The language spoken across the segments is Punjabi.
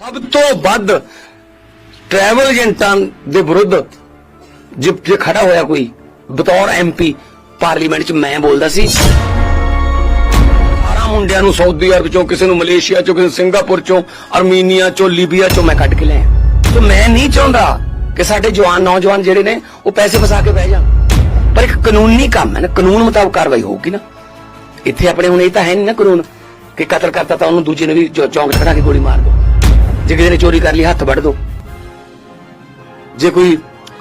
ਸਭ ਤੋਂ ਵੱਧ ਟਰੈਵਲ ਏਜੰਟਾਂ ਦੇ ਵਿਰੁੱਧ ਜੇ ਜੇ ਖੜਾ ਹੋਇਆ ਕੋਈ ਬਤੌਰ ਐਮਪੀ ਪਾਰਲੀਮੈਂਟ 'ਚ ਮੈਂ ਬੋਲਦਾ ਸੀ। ਸਾਰਾ ਮੁੰਡਿਆਂ ਨੂੰ ਸਾਊਦੀ ਅਰਬ ਚੋਂ, ਕਿਸੇ ਨੂੰ ਮਲੇਸ਼ੀਆ ਚੋਂ, ਕਿਸੇ ਨੂੰ ਸਿੰਗਾਪੁਰ ਚੋਂ, ਅਰਮੀਨੀਆ ਚੋਂ, ਲੀਬੀਆ ਚੋਂ ਮੈਂ ਕੱਢ ਕੇ ਲਿਆ ਤੇ ਮੈਂ ਨਹੀਂ ਚਾਹੁੰਦਾ ਕਿ ਸਾਡੇ ਜਵਾਨ ਨੌਜਵਾਨ ਜਿਹੜੇ ਨੇ, ਉਹ ਪੈਸੇ ਫਸਾ ਕੇ ਬਹਿ ਜਾਣ। ਪਰ ਇੱਕ ਕਾਨੂੰਨੀ ਕੰਮ ਹੈ ਨਾ, ਕਾਨੂੰਨ ਮੁਤਾਬਕ ਕਾਰਵਾਈ ਹੋਊਗੀ ਨਾ। ਇੱਥੇ ਆਪਣੇ ਹੁਣ ਇਹ ਤਾਂ ਹੈ ਨਹੀਂ ਨਾ ਕਾਨੂੰਨ ਕਿ ਕਤਲ ਕਰਤਾ ਤਾਂ ਉਹਨੂੰ ਦੂਜੇ ਨੇ ਵੀ ਚੌ- ਚੌਂਕ ਖੜਾ ਕੇ ਗੋਲੀ ਮਾਰ ਦੋ। ਜੇ ਕਿਸੇ ਨੇ ਚੋਰੀ ਕਰ ਲਈ, ਹੱਥ ਵੱਢ ਦੋ। ਜੇ ਕੋਈ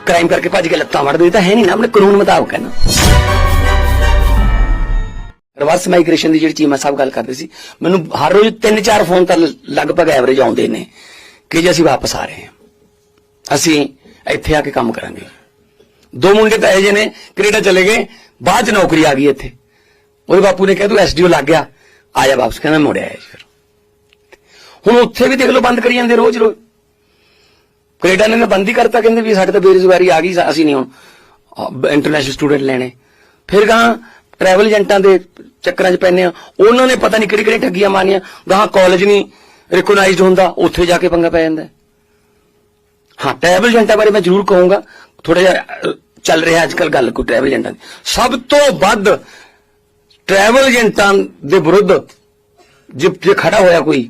ਕ੍ਰਾਈਮ ਕਰਕੇ ਭੱਜ ਕੇ ਲੱਤਾਂ ਵੱਢ ਦੋ ਇਹ ਤਾਂ ਹੈ ਨਹੀਂ ਨਾ, ਆਪਣੇ ਕਾਨੂੰਨ ਮੁਤਾਬਕ ਹੈ ਨਾ। ਰਿਵਰਸ ਮਾਈਗ੍ਰੇਸ਼ਨ ਦੀ ਜਿਹੜੀ ਚੀਮਾ ਸਾਹਿਬ ਗੱਲ ਕਰਦੇ ਸੀ, ਮੈਨੂੰ ਹਰ ਰੋਜ਼ 3-4 ਫੋਨ ਤਾਂ ਲਗਭਗ ਐਵਰੇਜ ਆਉਂਦੇ ਨੇ ਕਿ ਜੇ ਅਸੀਂ ਵਾਪਸ ਆ ਰਹੇ ਹਾਂ। ਅਸੀਂ ਇੱਥੇ ਆ ਕੇ ਕੰਮ ਕਰਾਂਗੇ। ਦੋ ਮੁੰਡੇ ਤਾਂ ਇਹ ਜਿਹੇ ਨੇ, ਕੈਨੇਡਾ ਚਲੇ ਗਏ, ਬਾਅਦ ਚ ਨੌਕਰੀ ਆ ਗਈ ਇੱਥੇ। ਉਹਦੇ ਬਾਪੂ ਨੇ ਕਿਹਾ, ਤੂੰ ਐਸਡੀਓ ਲੱਗ ਗਿਆ। ਆ ਜਾ ਵਾਪਸ, ਕਹਿੰਦਾ ਮੁੜਿਆ ਆਇਆ ਫਿਰ। ਹੁਣ ਉੱਥੇ ਵੀ ਦੇਖ ਲਓ ਬੰਦ ਕਰੀ ਜਾਂਦੇ ਰੋਜ਼ ਰੋਜ਼। ਕੈਨੇਡਾ ਨੇ ਤਾਂ ਬੰਦ ਹੀ ਕਰਤਾ, ਕਹਿੰਦੇ ਵੀ ਸਾਡੇ ਤਾਂ ਬੇਰੁਜ਼ਗਾਰੀ ਆ ਗਈ ਅਸੀਂ ਨਹੀਂ ਹੁਣ ਇੰਟਰਨੈਸ਼ਨਲ ਸਟੂਡੈਂਟ ਲੈਣੇ। ਫਿਰ ਗਾਂ ਟਰੈਵਲ ਏਜੰਟਾਂ ਦੇ ਚੱਕਰਾਂ 'ਚ ਪੈਨੇ ਆ। ਉਹਨਾਂ ਨੇ ਪਤਾ ਨਹੀਂ ਕਿਹੜੀ ਕਿਹੜੀ ਠੱਗੀਆਂ ਮਾਰੀਆਂ। ਗਾਂ ਕਾਲਜ ਨਹੀਂ ਰਿਕਗਨਾਈਜ਼ਡ ਹੁੰਦਾ, ਉੱਥੇ ਜਾ ਕੇ ਪੰਗਾ ਪੈ ਜਾਂਦਾ। ਹਾਂ ਟਰੈਵਲ ਏਜੰਟਾਂ ਬਾਰੇ ਮੈਂ ਜ਼ਰੂਰ ਕਹੂੰਗਾ। ਥੋੜਾ ਜਿਹਾ ਚੱਲ ਰਿਹਾ ਅੱਜ ਕੱਲ ਗੱਲ ਕੋਈ ਟਰੈਵਲ ਏਜੰਟਾਂ ਦੀ। ਸਭ ਤੋਂ ਵੱਧ ਟਰੈਵਲ ਏਜੰਟਾਂ ਦੇ ਵਿਰੁੱਧ ਜੇ ਜੇ ਖੜਾ ਹੋਇਆ ਕੋਈ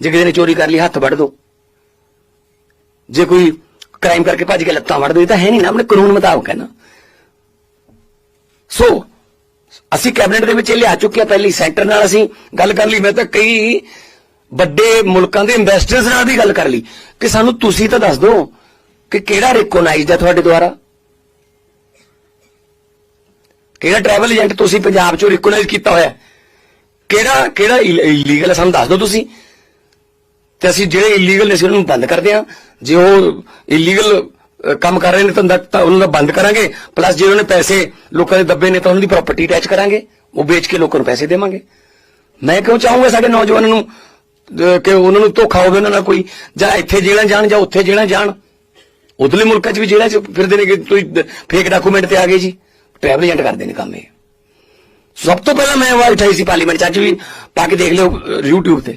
ਜੇ ਕਿਸੇ ਨੇ ਚੋਰੀ ਕਰ ਲਈ, ਹੱਥ ਵੱਢ ਦੋ। ਜੇ ਕੋਈ ਕ੍ਰਾਈਮ ਕਰਕੇ ਭੱਜ ਕੇ ਲੱਤਾਂ ਵੱਢ ਦੋ, ਇਹ ਤਾਂ ਹੈ ਨਹੀਂ ਨਾ, ਆਪਣੇ ਕਾਨੂੰਨ ਮੁਤਾਬਕ ਹੈ ਨਾ। ਸੋ ਅਸੀਂ ਕੈਬਨਿਟ ਦੇ ਵਿੱਚ ਇਹ ਲਿਆ ਚੁੱਕੇ ਪਹਿਲੀ ਸੈਂਟਰ ਨਾਲ ਅਸੀਂ ਗੱਲ ਕਰ ਲਈ। ਮੈਂ ਤਾਂ ਕਈ ਵੱਡੇ ਮੁਲਕਾਂ ਦੇ ਇਨਵੈਸਟਰਸ ਨਾਲ ਵੀ ਗੱਲ ਕਰ ਲਈ। ਕਿ ਸਾਨੂੰ ਤੁਸੀਂ ਤਾਂ ਦੱਸ ਦਿਓ ਕਿ ਕਿਹੜਾ ਰਿਕੋਗਨਾਈਜ਼ਡ ਹੈ ਤੁਹਾਡੇ ਦੁਆਰਾ? ਕਿਹੜਾ ਟਰੈਵਲ ਏਜੰਟ ਤੁਸੀਂ ਪੰਜਾਬ ਚੋਂ ਰਿਕੋਗਨਾਈਜ਼ ਕੀਤਾ ਹੋਇਆ? ਕਿਹੜਾ ਕਿਹੜਾ ਇਲੀਗਲ ਹੈ ਸਾਨੂੰ ਦੱਸ ਦਿਓ ਤੁਸੀਂ। ਤੇ ਅਸੀਂ ਜਿਹੜੇ ਇਲੀਗਲ ਨੇ ਅਸੀਂ ਉਹਨਾਂ ਨੂੰ ਬੰਦ ਕਰਦੇ ਹਾਂ। ਜੇ ਉਹ ਇਲੀਗਲ ਕੰਮ ਕਰ ਰਹੇ ਨੇ ਤਾਂ ਉਹਨਾਂ ਦਾ ਬੰਦ ਕਰਾਂਗੇ। ਪਲੱਸ ਜੇ ਉਹਨਾਂ ਨੇ ਪੈਸੇ ਲੋਕਾਂ ਦੇ ਦੱਬੇ ਨੇ ਤਾਂ ਉਹਨਾਂ ਦੀ ਪ੍ਰਾਪਰਟੀ ਅਟੈਚ ਕਰਾਂਗੇ। ਉਹ ਵੇਚ ਕੇ ਲੋਕਾਂ ਨੂੰ ਪੈਸੇ ਦੇਵਾਂਗੇ। ਮੈਂ ਕਿਉਂ ਚਾਹੂੰਗਾ ਸਾਡੇ ਨੌਜਵਾਨਾਂ ਨੂੰ ਕਿ ਉਹਨਾਂ ਨੂੰ ਧੋਖਾ ਹੋਵੇ ਉਹਨਾਂ ਨਾਲ ਕੋਈ? ਜਾਂ ਇੱਥੇ ਜਿਹੜਾ ਜਾਣ ਜਾਂ ਉੱਥੇ ਜਿਹੜਾ ਜਾਣ। ਉਧਰਲੇ ਮੁਲਕਾਂ 'ਚ ਵੀ ਜਿਹੜਾ ਫਿਰਦੇ ਨੇ ਕਿ ਤੁਸੀਂ ਫੇਕ ਡਾਕੂਮੈਂਟ ਤੇ ਆ ਗਏ ਜੀ। ਟਰੈਵਲ ਏਜੰਟ ਕਰਦੇ ਨੇ ਕੰਮ ਇਹ। ਸਭ ਤੋਂ ਪਹਿਲਾਂ ਮੈਂ ਆਵਾਜ਼ ਉਠਾਈ ਸੀ ਪਾਰਲੀਮੈਂਟ 'ਚ ਅੱਜ ਵੀ ਪਾ ਕੇ ਦੇਖ ਲਿਓ ਅਹ, YouTube ਤੇ।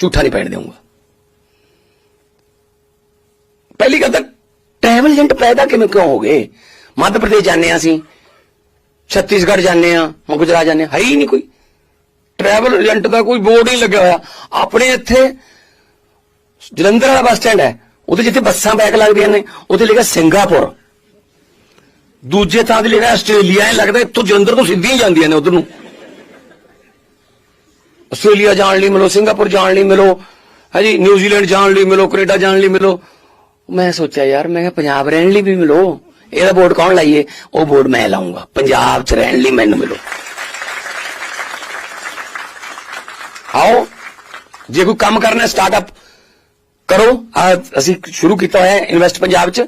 ਝੂਠਾ ਨਹੀਂ ਪੈਣ ਦੇਵਾਂਗਾ ਪਹਿਲੀ ਗੱਲ ਤਾਂ ਟਰੈਵਲ ਏਜੰਟ ਪੈਦਾ ਕਿਵੇਂ ਕਿਉਂ ਹੋ ਗਏ? ਮੱਧ ਪ੍ਰਦੇਸ਼ ਜਾਂਦੇ ਹਾਂ ਅਸੀਂ। ਛੱਤੀਸਗੜ੍ਹ ਜਾਂਦੇ ਆ ਗੁਜਰਾਤ ਜਾਂਦੇ ਹਾਂ, ਹੈ ਹੀ ਨਹੀਂ ਕੋਈ। ਟਰੈਵਲ ਏਜੰਟ ਦਾ ਕੋਈ ਬੋਰਡ ਨਹੀਂ ਲੱਗਿਆ ਹੋਇਆ। ਆਪਣੇ ਇੱਥੇ ਜਲੰਧਰ ਵਾਲਾ ਬੱਸ ਸਟੈਂਡ ਹੈ। ਉਹਦੇ ਜਿੱਥੇ ਬੱਸਾਂ ਬੈਕ ਲੱਗਦੀਆਂ ਨੇ ਉੱਥੇ ਲਿਖਿਆ ਸਿੰਗਾਪੁਰ। ਦੂਜੇ ਥਾਂ ਤੇ ਲਿਖਿਆ ਆਸਟ੍ਰੇਲੀਆ ਇਹ ਲੱਗਦਾ ਇੱਥੋਂ ਜਲੰਧਰ ਤੋਂ ਸਿੱਧੀਆਂ ਹੀ ਜਾਂਦੀਆਂ ਨੇ ਉਧਰ ਨੂੰ। ਆਸਟ੍ਰੇਲੀਆ ਜਾਣ ਲਈ ਮਿਲੋ, ਸਿੰਗਾਪੁਰ ਜਾਣ ਲਈ ਮਿਲੋ ਹਾਂਜੀ ਨਿਊਜ਼ੀਲੈਂਡ ਜਾਣ ਲਈ ਮਿਲੋ, ਕੈਨੇਡਾ ਜਾਣ ਲਈ ਮਿਲੋ। ਮੈਂ ਸੋਚਿਆ ਯਾਰ, ਮੈਂ ਕਿਹਾ ਪੰਜਾਬ ਰਹਿਣ ਲਈ ਵੀ ਮਿਲੋ। ਇਹਦਾ ਬੋਰਡ ਕੌਣ ਲਾਈਏ? ਉਹ ਬੋਰਡ ਮੈਂ ਲਾਉਂਗਾ ਪੰਜਾਬ 'ਚ ਰਹਿਣ ਲਈ ਮੈਨੂੰ ਮਿਲੋ। ਆਓ, ਜੇ ਕੋਈ ਕੰਮ ਕਰਨਾ ਸਟਾਰਟਅਪ ਕਰੋ। ਅਸੀਂ ਸ਼ੁਰੂ ਕੀਤਾ ਹੋਇਆ ਇਨਵੈਸਟ ਪੰਜਾਬ 'ਚ।